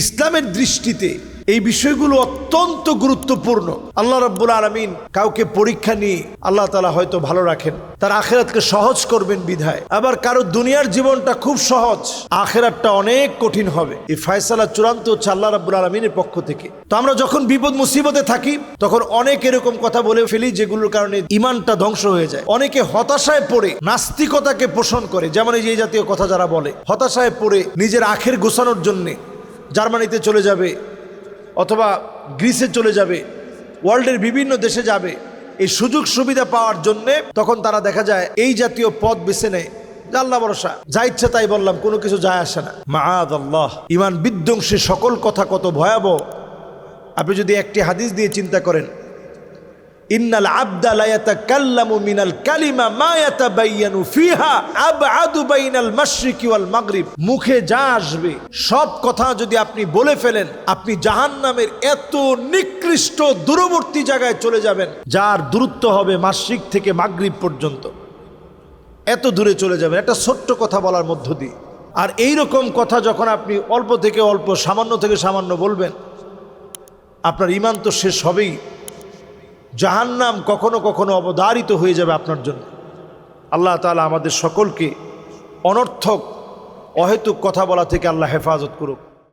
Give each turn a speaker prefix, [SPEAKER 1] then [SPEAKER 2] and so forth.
[SPEAKER 1] ইসলামের দৃষ্টিতে এই বিষয়গুলো অত্যন্ত গুরুত্বপূর্ণ। আল্লাহ রব্বুল আলমিন কাউকে পরীক্ষা নিয়ে আল্লাহ তালা হয়তো ভালো রাখেন, তার আখেরাতকে সহজ করবেন বিধায়। আবার কারও দুনিয়ার জীবনটা খুব সহজ, আখেরাতটা অনেক কঠিন হবে। এই ফয়সালা চূড়ান্ত হচ্ছে আল্লাহ রব্বুল আলমিনের পক্ষ থেকে। তো আমরা যখন বিপদ মুসিবতে থাকি, তখন অনেক এরকম কথা বলে ফেলি যেগুলোর কারণে ইমানটা ধ্বংস হয়ে যায়। অনেকে হতাশায় পড়ে, নাস্তিকতাকে পোষণ করে, যেমন এই জাতীয় কথা যারা বলে, হতাশায় পড়ে নিজের আখের গোছানোর জন্যে জার্মানিতে চলে যাবে, অথবা গ্রিসে চলে যাবে, ওয়ার্ল্ডের বিভিন্ন দেশে যাবে, এই সুযোগ সুবিধা পাওয়ার জন্যে তখন তারা দেখা যায় এই জাতীয় পদ বেছে নেয়। আল্লাহ ভরসা, যা ইচ্ছা তাই বললাম, কোনো কিছু যায় আসে না। মাআদ আল্লাহ ইমান বিধ্বংসী সকল কথা কত ভয়াবহ। আপনি যদি একটি হাদিস দিয়ে চিন্তা করেন ইন্নাল আবদা লা ইয়াতাকাল্লামু মিনাল কালিমা মা ইয়াতাবায়ানু ফিহা আবআদু বাইনাল মাশরিকি ওয়াল মাগরিব। মুখে যা আসবে, সব কথা যদি আপনি বলে ফেলেন, আপনি জাহান্নামের এত নিকৃষ্ট দূরবর্তী জায়গায় চলে যাবেন, যার দূরত্ব হবে মাশরিক থেকে মাগরিব পর্যন্ত। এত দূরে চলে যাবেন, একটা ছোট্ট কথা বলার মধ্য দিয়ে। আর এই রকম কথা যখন আপনি অল্প থেকে অল্প, সামান্য থেকে সামান্য বলবেন, আপনার ইমান তো শেষ হবেই। জাহান্নাম কখনো কখনো অবধারিত হয়ে যাবে আপনার জন্য। আল্লাহ তালা আমাদের সকলকে অনর্থক, অহেতুক কথা বলা থেকে আল্লাহ হেফাজত করুক।